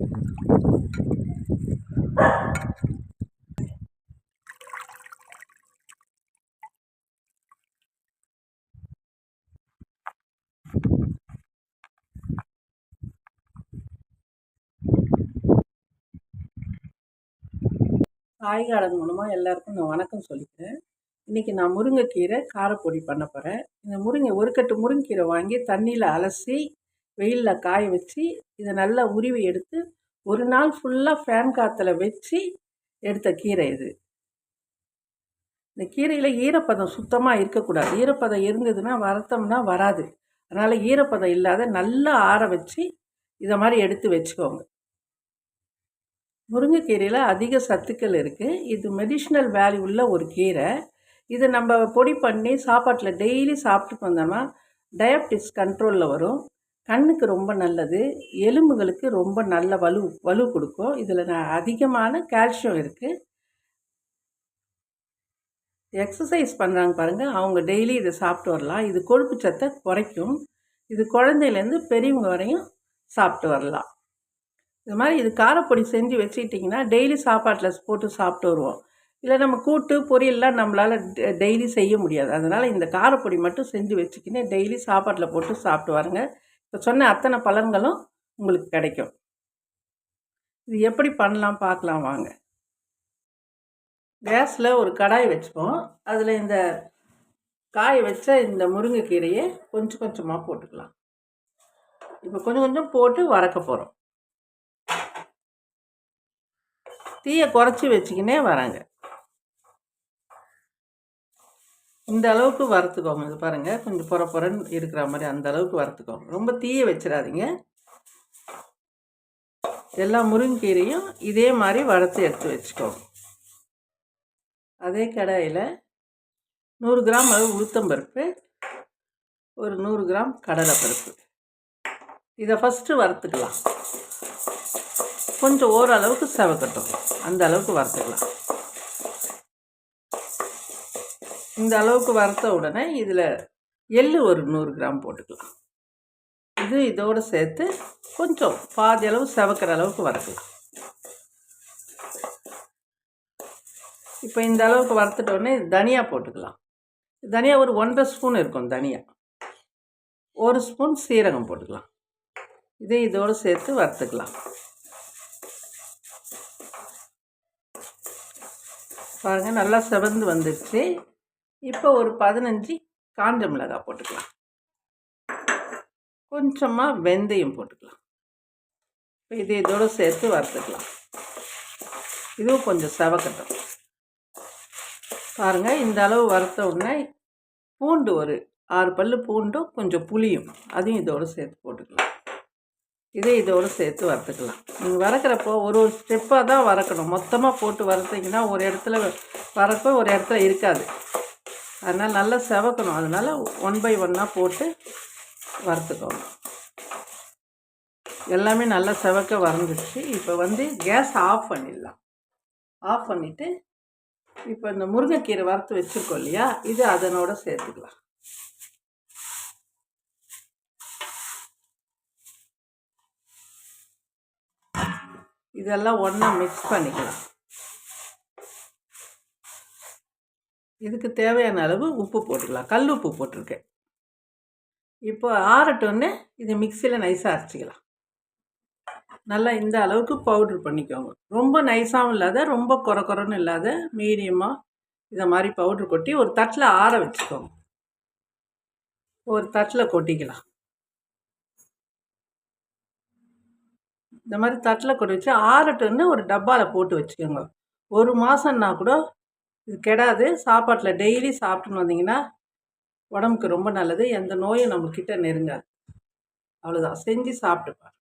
காய் கார்டன் மூலமாக எல்லாருக்கும் நான் வணக்கம் சொல்லிக்கிறேன். இன்றைக்கி நான் முருங்கைக்கீரை காரப்பொடி பண்ண போகிறேன் இந்த முருங்கை ஒரு கட்டு முருங்கைக்கீரை வாங்கி தண்ணியில் அலசி வெயிலில் காய வச்சு இதை நல்லா உருவி எடுத்து ஒரு நாள் ஃபுல்லாக ஃபேன் காற்றுல வச்சு எடுத்த கீரை இது. இந்த கீரையில் ஈரப்பதம் சுத்தமாக இருக்கக்கூடாது. ஈரப்பதம் இருந்ததுன்னா வரத்தம்னா வராது. அதனால் ஈரப்பதம் இல்லாத நல்லா ஆற வச்சு இதை மாதிரி எடுத்து வச்சுக்கோங்க. முருங்கைக்கீரையில் அதிக சத்துக்கள் இருக்குது இது மெடிஷ்னல் வேல்யூ உள்ள ஒரு கீரை. இதை நம்ம பொடி பண்ணி சாப்பாட்டில் டெய்லி சாப்பிட்டு வந்தோம்னா டயபிட்டிஸ் கண்ட்ரோலில் வரும். கண்ணுக்கு ரொம்ப நல்லது எலும்புகளுக்கு ரொம்ப நல்ல வலு வலு கொடுக்கும். இதில் நான் அதிகமான கால்சியம் இருக்குது எக்ஸசைஸ் பண்ணுறாங்க பாருங்கள் அவங்க டெய்லி இதை சாப்பிட்டு வரலாம். இது கொழுப்பு சத்தை குறைக்கும். இது குழந்தையிலேருந்து பெரியவங்க வரையும் சாப்பிட்டு வரலாம். இது மாதிரி இது காரப்பொடி செஞ்சு வச்சுக்கிட்டிங்கன்னா டெய்லி சாப்பாட்டில் போட்டு சாப்பிட்டு வருவோம். இல்லை நம்ம கூட்டு பொரியல்லாம் நம்மளால் டெய்லி செய்ய முடியாது. அதனால் இந்த காரப்பொடி மட்டும் செஞ்சு வச்சுக்கின்னு டெய்லி சாப்பாட்டில் போட்டு சாப்பிட்டு வாருங்க. இப்போ சொன்ன அத்தனை பலன்களும் உங்களுக்கு கிடைக்கும். இது எப்படி பண்ணலாம் பார்க்கலாம் வாங்க. கேஸில் ஒரு கடாய் வச்சுப்போம். அதில் இந்த காய வச்ச இந்த முருங்கைக்கீரையை கொஞ்சம் கொஞ்சமாக போட்டுக்கலாம். இப்போ கொஞ்சம் கொஞ்சம் போட்டு வறக்க போகிறோம் தீயை குறைச்சி வச்சுக்கினே வராங்க இந்த அளவுக்கு வறுத்துக்கோங்க. இது பாருங்கள் கொஞ்சம் புற புறன்னு இருக்கிற மாதிரி அந்த அளவுக்கு வறுத்துக்கோங்க. ரொம்ப தீயை வச்சிடாதீங்க. எல்லா முருங்கீரையும் இதே மாதிரி வறுத்து எடுத்து வச்சுக்கோங்க. அதே கடாயில் நூறு கிராம் அளவு உளுத்தம்பருப்பு ஒரு நூறு கிராம் கடலைப்பருப்பு இதை ஃபஸ்ட்டு வறுத்துக்கலாம். கொஞ்சம் ஓரளவுக்கு செவக்கட்டும். அந்த அளவுக்கு வறுத்துக்கலாம். இந்த அளவுக்கு வறுத்த உடனே இதில் எள்ளு ஒரு நூறு கிராம் போட்டுக்கலாம். இது இதோடு சேர்த்து கொஞ்சம் பாதி அளவு செவக்கிற அளவுக்கு வறுக்கலாம். இப்போ இந்த அளவுக்கு வறுத்துட்டோடனே தனியாக போட்டுக்கலாம். தனியா ஒரு ஒன்றரை ஸ்பூன் இருக்கும் தனியா. ஒரு ஸ்பூன் சீரகம் போட்டுக்கலாம். இதை இதோடு சேர்த்து வறுத்துக்கலாம். பாருங்கள் நல்லா செவந்து வந்துடுச்சு இப்போ ஒரு பதினஞ்சு காஞ்ச மிளகாய் போட்டுக்கலாம். கொஞ்சமாக வெந்தயம் போட்டுக்கலாம். இப்போ இது இதோடு சேர்த்து வறுத்துக்கலாம். இதுவும் கொஞ்சம் செவக்கட்டும். பாருங்கள் இந்த அளவு வறுத்த உடனே பூண்டு ஒரு ஆறு பல் பூண்டும் கொஞ்சம் புளியும். அதையும் இதோடு சேர்த்து போட்டுக்கலாம். இதை இதோடு சேர்த்து வறுத்துக்கலாம். நீங்கள் வறுக்கிறப்போ ஒரு ஒரு ஸ்டெப்பாக தான் வறுக்கணும். மொத்தமாக போட்டு வறுத்திங்கன்னா ஒரு இடத்துல வரப்போ ஒரு இடத்துல இருக்காது. அதனால் நல்லா செவக்கணும். அதனால் ஒன் பை ஒன்னாக போட்டு வறுத்துக்கணும் எல்லாமே நல்லா செவக்க வறந்துச்சு இப்போ வந்து கேஸ் ஆஃப் பண்ணிடலாம். ஆஃப் பண்ணிவிட்டு இப்போ இந்த முருங்கைக்கீரை வறுத்து வச்சுருக்கோம் இல்லையா? இது அதனோட சேர்த்துக்கலாம். இதெல்லாம் ஒன்றா மிக்ஸ் பண்ணிக்கலாம். இதுக்கு தேவையான அளவு உப்பு போட்டுக்கலாம். கல் உப்பு போட்டிருக்கேன். இப்போ ஆறட்டோன்னே இதை மிக்சியில் நைஸாக அரைச்சிக்கலாம். நல்லா இந்த அளவுக்கு பவுட்ரு பண்ணிக்கோங்க. ரொம்ப நைஸாகவும் இல்லாத ரொம்ப குறை குறைன்னு இல்லாத மீடியமாக இதை மாதிரி பவுட்ரு கொட்டி ஒரு தட்டில் ஆற வச்சுக்கோங்க. ஒரு தட்டில் கொட்டிக்கலாம். இந்த மாதிரி தட்டில் கொட்டி வச்சு ஆறட்டுன்னு ஒரு டப்பாவில் போட்டு வச்சுக்கோங்க. ஒரு மாதம்னா கூட இது கெடாது. சாப்பாட்டில் டெய்லி சாப்பிட்டுன்னு வந்தீங்கன்னா உடம்புக்கு ரொம்ப நல்லது. எந்த நோயும் நம்மக்கிட்ட நெருங்காது. அவ்வளோதான் செஞ்சு சாப்பிட்டுப்பார்.